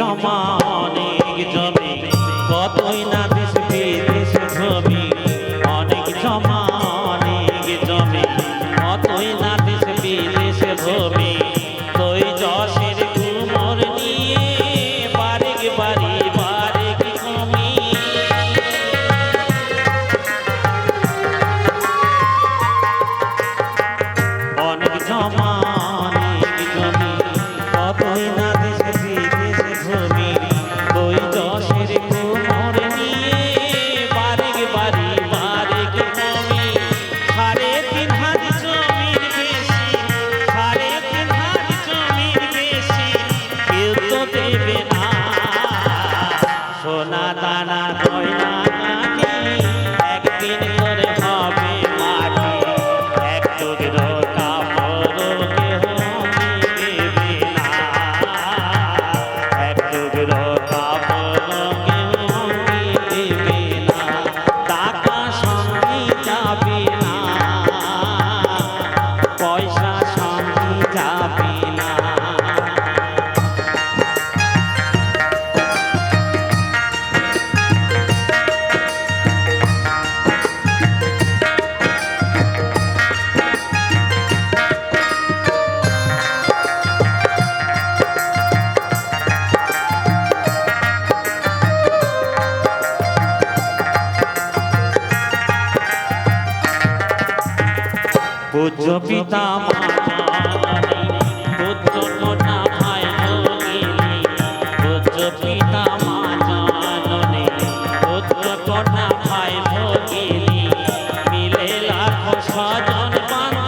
知道吗？পূজ্য পিতা পূজ্য কোনা ভাই পূজ্য পিতা মাননে পূজ্য কোনা ভাই ভগিনী মিলে লাখ সজন বান্ধ